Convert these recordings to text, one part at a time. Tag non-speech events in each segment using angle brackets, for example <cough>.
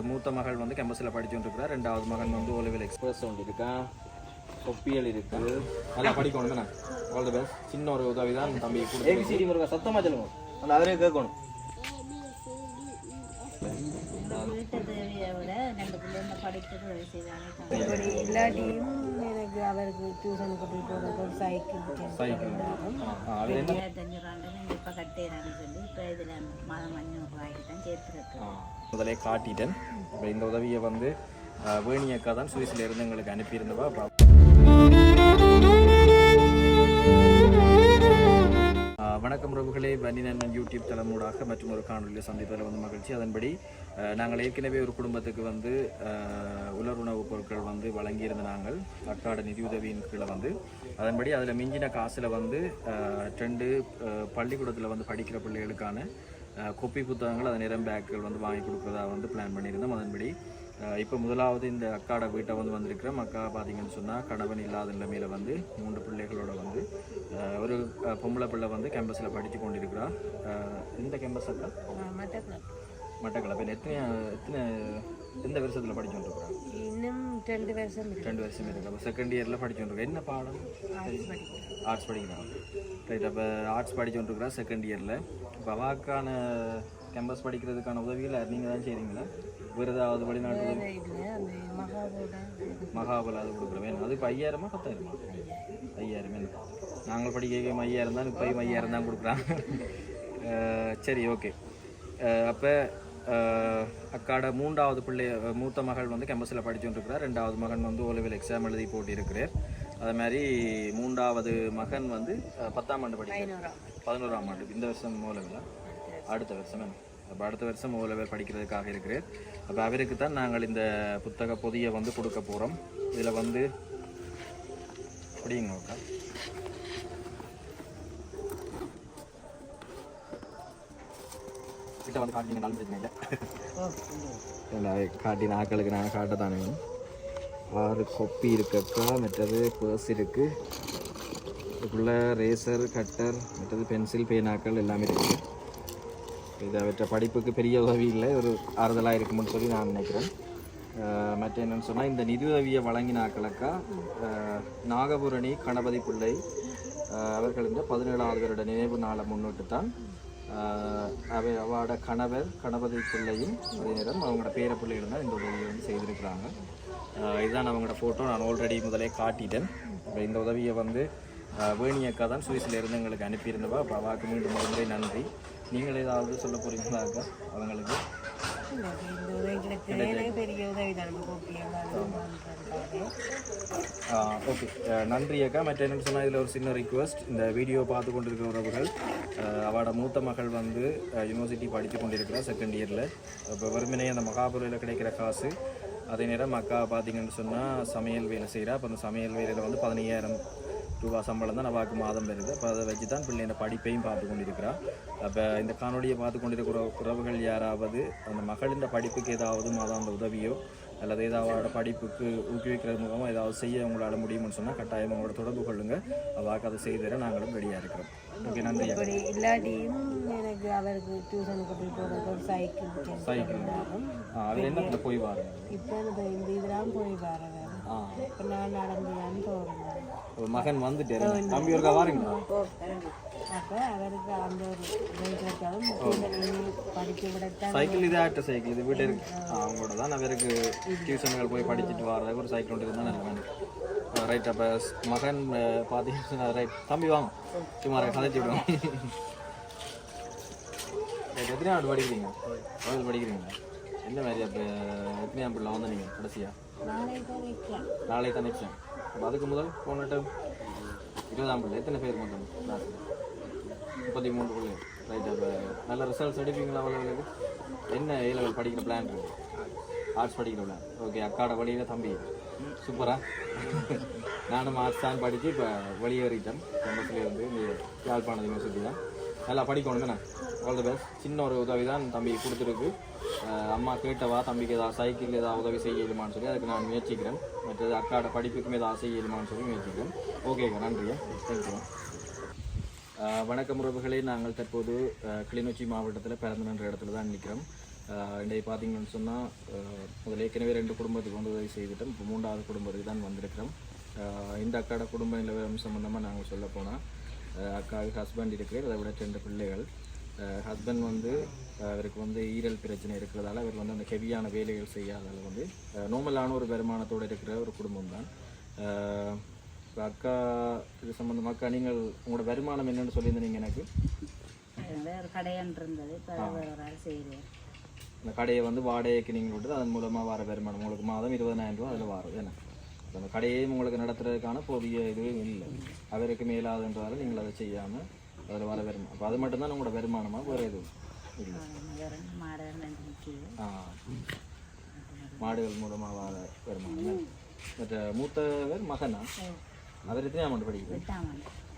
இப்போ மூத்த மகள் வந்து கேம்பஸில் படிச்சுட்டு இருக்கிறா. ரெண்டாவது மகன் வந்து ஓலவில் எக்ஸ்பிரஸ் ஒன்று இருக்கா? கொப்பியல் இருக்கு. நல்லா படிக்கணும் தானே ஆல் தி பெஸ்ட் சின்ன ஒரு உதவி தான் தம்பி ஏபிசிடி முருகா சத்தமாக சொல்லுங்க அந்த அவரே கேட்கணும் இல்லாட்டியும் எனக்கு அவருக்கு டியூஷனுக்கு போய் போகிறதுக்கு ஒரு சைக்கிள் சைக்கிள் அது என்ன இருபத்தஞ்சு ரூபாண்டு இப்போ கட்டேறான்னு சொல்லி இப்போ இதில் மாதம் அஞ்சூறு ரூபாய்க்கு தான் சேர்த்துருக்கு ஆ, முதலே காட்டிட்டேன். இப்போ இந்த உதவியை வந்து வேணியக்கா அக்கா தான் சுவிஸில் இருந்து எங்களுக்கு அனுப்பியிருந்தவா? வணக்கம் உறவுகளே. வன்னிநன் யூடியூப் தளமூடாக மற்றும் ஒரு காணொலியில் சந்திப்பதில் வந்து மகிழ்ச்சி. அதன்படி நாங்கள் ஏற்கனவே ஒரு குடும்பத்துக்கு வந்து உலர் உணவுப் பொருட்கள் வந்து வழங்கியிருந்த நாங்கள் அக்காட நிதியுதவியின் கீழே வந்து. அதன்படி அதில் மிஞ்சின காசில் வந்து ரெண்டு பள்ளிக்கூடத்தில் வந்து படிக்கிற பிள்ளைகளுக்கான குப்பி புத்தகங்கள் அது நிறம் பேக்குகள் வந்து வாங்கி கொடுக்குறதா வந்து பிளான் பண்ணியிருந்தோம் அதன்படி. இப்போ முதலாவது இந்த அக்காட வீட்டை வந்து வந்திருக்கிறோம். அக்கா பார்த்தீங்கன்னு சொன்னால் கணவன் இல்லாத நிலைமையில் வந்து மூன்று பிள்ளைகளோட வந்து ஒரு பொம்பளை பிள்ளை வந்து கேம்பஸில் படித்து கொண்டிருக்கிறா. இந்த கேம்பஸ் அக்கா? மட்டக்களப்பு மட்டக்களப்பு எத்தனை எத்தனை எந்த வருஷத்தில் படிச்சுட்டு இன்னும் ரெண்டு வருஷம் இருக்கு. ரெண்டு வருஷம் இருக்கு. அப்போ செகண்ட் இயரில் படிச்சுட்டு என்ன பாடம்? ஆர்ட்ஸ் படிக்கிறேன். ரைட் அப்போ ஆர்ட்ஸ் படிச்சுட்டு இருக்கிறா செகண்ட் இயரில் இப்போ அவாக்கான கேம்பஸ் படிக்கிறதுக்கான உதவிகளை நீங்கள் தான் செய்கிறீங்களா வேறு ஏதாவது வெளிநாட்டு மகாபல அது கொடுக்குற வேணும். அது இப்போ ஐயாயிரமா பத்தாயிரமா? ஐயாயிரம் வேணும் நாங்கள் படிக்க ஐயாயிரம் தான் இப்போ ஐயாயிரம் தான் கொடுக்குறாங்க. <laughs> சரி ஓகே அப்போ அக்காட மூன்றாவது பிள்ளை மூத்த மகள் வந்து கேம்பஸில் படிச்சுட்டு இருக்கிறார். ரெண்டாவது மகன் வந்து ஓலவில் எக்ஸாம் எழுதி போட்டிருக்கிறார். அதே மாதிரி மூன்றாவது மகன் வந்து பத்தாம் ஆண்டு படிக்கிறார். பதினோராம். ஆண்டு. இந்த வருஷம் ஓலவில் அடுத்த வருஷம் அப்போ அடுத்த வருஷம் ஓ லெவல் படிக்கிறதுக்காக இருக்கிறேன் அப்போ அவருக்கு தான் நாங்கள் இந்த புத்தக பொதியை வந்து கொடுக்க போகிறோம் இதில் வந்து அப்படிங்க கிட்ட வந்து காட்டிங்க நாலு பிரச்சனை இல்லை. இல்லை காட்டின ஆக்களுக்கு நான் காட்ட தானே ஆறு கொப்பி இருக்கக்கா மற்றது பர்ஸ் இருக்குது இதுக்குள்ளே ரேசர் கட்டர் மற்றது பென்சில் பேனாக்கள் எல்லாமே இருக்குது இது அவற்றை படிப்புக்கு பெரிய உதவி இல்லை ஒரு ஆறுதலாக இருக்கும்னு சொல்லி நான் நினைக்கிறேன். மற்ற என்னன்னு சொன்னால் இந்த நிதியுதவியை வழங்கினாக்களுக்கா நாகபுரணி கணபதி பிள்ளை அவர்கள் இந்த பதினேழாவது வருட நினைவு நாளை முன்னிட்டு தான் அஹ் அவ கணவர் கணபதி பிள்ளையும் அதே நேரம் அவங்களோட பேர பிள்ளைகள் தான் இந்த உதவியை வந்து செய்திருக்கிறாங்க. இதுதான் அவங்களோட ஃபோட்டோ நான் ஆல்ரெடி முதலே காட்டிட்டேன். இப்போ இந்த உதவியை வந்து வேணி அக்கா தான் சுவிஸில் இருந்து எங்களுக்கு அனுப்பியிருந்தவா. அப்போ அவாக்கு மீண்டும் ஒரு முறை நன்றி. நீங்கள் ஏதாவது சொல்ல போகிறீங்களா அக்கா? அவங்களுக்கு இந்த உதவிகளுக்கு எனக்கு பெரிய உதவி தான் ஓகே நன்றி அக்கா. மற்ற என்ன சொன்னால் இதில் ஒரு சின்ன ரிக்வெஸ்ட் இந்த வீடியோ பார்த்து கொண்டிருக்கிற உறவுகள் அவட மூத்த மகள் வந்து யூனிவர்சிட்டி படித்து கொண்டிருக்கிறார் செகண்ட் இயரில் இப்போ வெறுமனே அந்த மகாபுரியில் கிடைக்கிற காசு அதே நேரம் அக்கா பார்த்தீங்கன்னு சொன்னால் சமையல் வேலை செய்கிறா அப்போ அந்த சமையல் வேலையில் வந்து பதினையாயிரம் ரூபா சம்பளம் தான் நவாக்கு மாதம் வருது அப்போ அதை வச்சு தான் பிள்ளைங்க படிப்பையும் பார்த்து கொண்டிருக்கிறா அப்போ இந்த காணொலியை பார்த்து கொண்டிருக்கிற உறவுகள் யாராவது அந்த மகளின் படிப்புக்கு ஏதாவது மாதாந்த உதவியோ அல்லது ஏதாவது படிப்புக்கு ஊக்குவிக்கிறது மூலமாக ஏதாவது செய்ய உங்களால் முடியும்னு சொன்னால் கட்டாயம் உங்களோட தொடர்பு கொள்ளுங்க. அவாக்கு அதை செய்து தர நாங்களும் ரெடியாக இருக்கிறோம். ஓகே நன்றி. இப்படி இல்லாட்டியும் எனக்கு அவருக்கு டியூஷனுக்கு போய் போகிறதுக்கு ஒரு சைக்கிள் சைக்கிள் அது என்ன போய் வாருங்க இப்போ இந்த இதெல்லாம் போய் இப்போ நான் நடந்து ஒரு மகன் வந்துட்டாரு தம்பி ஒருக்கா வாருங்களா? அப்போ அவருக்கு அந்த ஒரு வயசுக்காலும் முக்கியம் படிக்க விடத்தான் சைக்கிள் இது ஆட்ட சைக்கிள் இது வீட்டு இருக்கு. அவங்களோட தான் அவருக்கு டியூஷன்கள் போய் படிச்சுட்டு வர்றதுக்கு ஒரு சைக்கிள் ஒன்று இருந்தால் நல்ல ரைட் அப்போ மகன் பார்த்தீங்கன்னா ரைட் தம்பி வாங்க. சும்மா கதைச்சி விடுவோம். எத்தனை ஆண்டு படிக்கிறீங்க? டுவெல்த் படிக்கிறீங்களா? எந்த மாதிரி அப்போ எத்தனை ஆம்பிள் வந்து நீங்கள் கடைசியா? நாளைக்கு வைக்கலாம் தான் அப்போ அதுக்கு முதல் போன டைம் இருபதாம் பிள்ளை எத்தனை பேர் மொத்தம்? கிளாஸில் முப்பத்தி மூன்று பிள்ளை. ரைட் அப்போ நல்ல ரிசல்ட்ஸ் எடுப்பீங்களா அவ்வளோங்களுக்கு என்ன ஏ லெவல் படிக்கிற பிளான் இருக்கு? ஆர்ட்ஸ் படிக்கிற பிளான் ஓகே அக்காட வழியில் தம்பி. சூப்பரா நானும் ஆர்ட்ஸ் தான் படித்து இப்போ வெளியேறிட்டேன் கேம்பஸ்ல இருந்து யாழ்ப்பாணம் யூனிவர்சிட்டி தான். நல்லா படிக்கணும் தானே ஆல் த பெஸ்ட் சின்ன ஒரு உதவி தான் தம்பி கொடுத்துருக்கு. அம்மா கேட்டவா தம்பிக்கு ஏதாவது சைக்கிள் ஏதாவது உதவி செய்யலுமான்னு சொல்லி அதுக்கு நான் முயற்சிக்கிறேன். மற்றது அக்காட படிப்புக்கும் ஏதாவது செய்யலுமான்னு சொல்லி முயற்சிக்கிறேன். ஓகேங்க நன்றியா தேங்க்யூ வணக்கம் உறவுகளே. நாங்கள் தற்போது கிளிநொச்சி மாவட்டத்தில் பிறந்தன்ற இடத்துல தான் நிற்கிறோம். இன்றைக்கு பார்த்தீங்கன்னு சொன்னால் முதல்ல ஏற்கனவே ரெண்டு குடும்பத்துக்கு வந்து உதவி செய்துட்டோம். இப்போ மூன்றாவது குடும்பத்துக்கு தான் வந்திருக்கிறோம். இந்த அக்காட குடும்ப நிலவரம் சம்மந்தமாக நாங்கள் சொல்ல போனால் அக்காவுக்கு ஹஸ்பண்ட் இருக்கிறார். அதை விட ரெண்டு பிள்ளைகள். ஹஸ்பண்ட் வந்து அவருக்கு வந்து ஈரல் பிரச்சனை இருக்கிறதால அவர் வந்து அந்த ஹெவியான வேலைகள் செய்யாதால வந்து நார்மலான ஒரு வருமானத்தோடு இருக்கிற ஒரு குடும்பம் தான் இப்போ அக்கா இது சம்மந்தமாக அக்கா நீங்கள் உங்களோட வருமானம் என்னன்னு சொல்லியிருந்தீங்க எனக்கு. கடையன் இருந்தது வேறு செய்கிறேன் அந்த கடையை வந்து வாடகைக்கு நீங்கள் விட்டு அதன் மூலமாக வர வருமானம். உங்களுக்கு மாதம் இருபதாயிரம் ரூபா அதில் வரும் என்ன? அந்த கடையையும் உங்களுக்கு நடத்துறதுக்கான போதிய இதுவும் இல்லை. அவருக்கு மேலாதுன்றதால நீங்கள் அதை செய்யாமல் அதில் வர வருமானம் அப்போ அது மட்டும்தான் உங்களோட வருமானமாக வேறு எதுவும் இல்லை. ஆ மாடுகள் மூலமாக வர வருமானம் மற்ற மூத்தவர் மகனா? அவர் எத்தனை ஆண்டு படிக்கிறார்?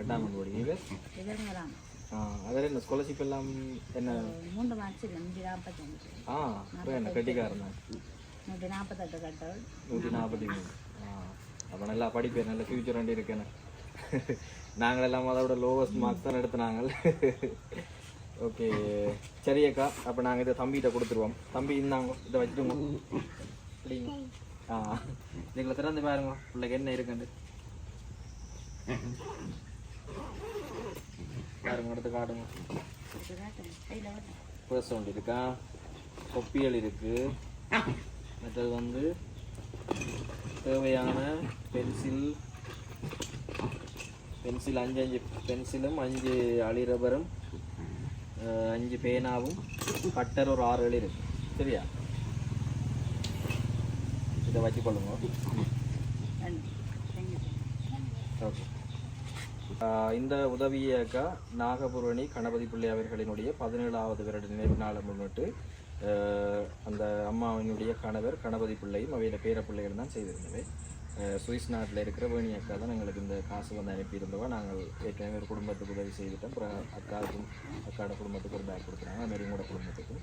எட்டாம் முதலாம் ஆ அவர் என்ன ஸ்காலர்ஷிப் எல்லாம் என்ன? மூன்று மார்க்ஸ் இல்லை நூற்றி நாற்பத்தஞ்சு. ஆ அப்புறம் என்ன கட்டிக்காரன்? தான் நூற்றி நாற்பத்தெட்டு கட்டல் நூற்றி நாற்பத்தி மூணு ஆ அப்போ நல்லா படிப்பேன் நல்ல ஃபியூச்சர் வண்டி இருக்கேன்னு நாங்களெல்லாம் அதோட லோவஸ்ட் மார்க்ஸ் தான் எடுத்துனாங்க ஓகே <laughs> சரி அக்கா அப்போ நாங்கள் இதை தம்பிகிட்ட கொடுத்துருவோம். தம்பி இருந்தாங்க இதை வச்சுட்டுங்க அப்படிங்க. ஆ. நீங்களை திறந்து பாருங்க பிள்ளைக்கு என்ன இருக்குன்னு. பாருங்க எடுத்து காட்டுங்க. இது காட்டுங்க இருக்கா? கொப்பியல் இருக்கு. மற்றது வந்து தேவையான பென்சில் பென்சில் அஞ்சு அஞ்சு பென்சிலும் அஞ்சு அழி ரப்பரும் அஞ்சு பேனாவும் கட்டர் ஒரு ஆறு ஏழு இருக்கு. சரியா? இதை வச்சுக்கொள்ளுங்க ஓகே. இந்த உதவியாக நாகபூரணி கணபதி பிள்ளை அவர்களினுடைய பதினேழாவது வருட நினைவு நாளை முன்னிட்டு அந்த அம்மாவினுடைய கணவர் கணபதி பிள்ளையும் அவையில பேர பிள்ளைகள் தான் செய்திருந்தவை. சுவிஸ் நாட்டில் இருக்கிற வேணி அக்கா தான் எங்களுக்கு இந்த காசு வந்து அனுப்பியிருந்தவா. நாங்கள் ஏற்கனவே ஒரு குடும்பத்துக்கு உதவி செய்துட்டோம். அப்புறம் அக்காவுக்கும் அக்காவோட குடும்பத்துக்கு ஒரு பேக் கொடுக்குறாங்க. அதுமாரி உங்களோட குடும்பத்துக்கும்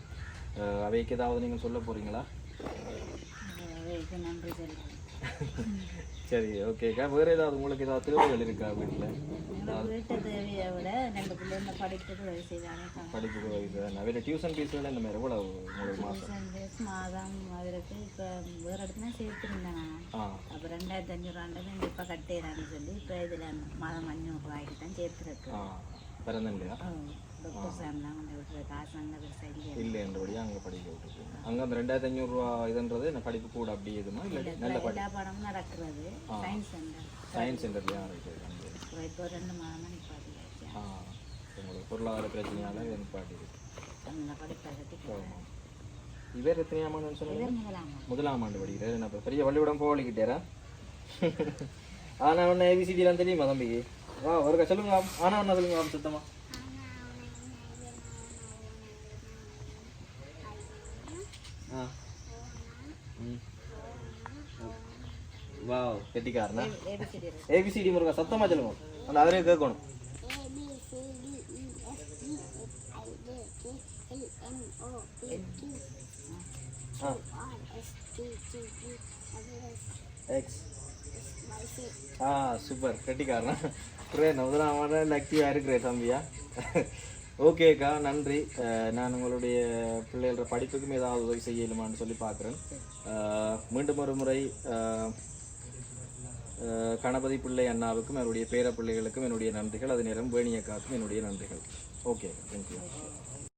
அவைக்கு ஏதாவது நீங்கள் சொல்ல போகிறீங்களா நன்றி <laughs> சரி ஓகேக்கா வேறு ஏதாவது உங்களுக்கு ஏதாவது தேவைகள் இருக்கா வீட்டில் வீட்டு தேவையை விட ரெண்டு பிள்ளைங்க படிக்கிறது உதவி செய்தாங்க படிப்புக்கு உதவி நவீன டியூஷன் ஃபீஸ்கள் இந்த மாதிரி எவ்வளோ உங்களுக்கு மாதம் சண்டேஸ் மாதம் அவருக்கு இப்போ வேறு இடத்துல சேர்த்துருந்தேன் அப்போ ரெண்டாயிரத்தி அஞ்சூறு ரூபாண்டது இப்போ கட்டிடுறான்னு சொல்லி இப்போ இதில் மாதம் அஞ்சூறு ரூபாய்க்கு தான் சேர்த்துருக்கு. ஆ. பிறந்தன் இல்லையா டாக்டர் சாம்லாம் கொண்டு விட்டுரு காசு அங்கே பெருசாக இல்லை இல்லைன்றபடியாக அங்கே படிக்க விட்டுருக்கீங்க அங்கே அந்த ரெண்டாயிரத்தி அஞ்சூறுரூவா இதுன்றது என்ன படிப்பு கூட அப்படி எதுமா இல்லை நல்ல படி எல்லா பாடமும் நடக்கிறது சயின்ஸ் சென்டர் சயின்ஸ் சென்டர்லேயே ஆரம்பிச்சிருக்காங்க இப்போ இப்போ ரெண்டு மாதமாக நிப்பாட்டியாச்சு ஆ உங்களுக்கு பொருளாதார பிரச்சனையால இது நிப்பாட்டி இருக்கு தமிழில் படிப்பை கட்டி இவர் எத்தனையாம் ஆண்டுன்னு சொன்னீங்க முதலாம் ஆண்டு படிக்கிறார் என்ன பெரிய பள்ளிக்கூடம் போகலிக்கிட்டாரா ஆனா ஒன்று ஏபிசிடிலாம் தெரியுமா தம்பிக்கு வா ஒருக்கா சொல்லுங்க ஆனா ஒன்றா சொல்லுங்க பாப்போம் சுத்தமா ஆ ம் வா கெட்டிக்காரனா ஏபிசிடி முருகா சத்தமா சொல்லுங்க அந்த அவரே கேட்கணும் எக்ஸ் ஆ சூப்பர் கெட்டிக்காரனா புரியல முதலாமான ஆக்டிவாக இருக்கிறேன் தம்பியா ஓகேக்கா நன்றி. நான் உங்களுடைய பிள்ளைகளோட படிப்புக்கும் ஏதாவது உதவி செய்யலுமான்னு சொல்லி பார்க்குறேன். மீண்டும் ஒரு முறை கணபதி பிள்ளை அண்ணாவுக்கும் என்னுடைய பேர பிள்ளைகளுக்கும் என்னுடைய நன்றிகள். அதே நேரம் வேணியக்காவுக்கும் என்னுடைய நன்றிகள். Okay thank you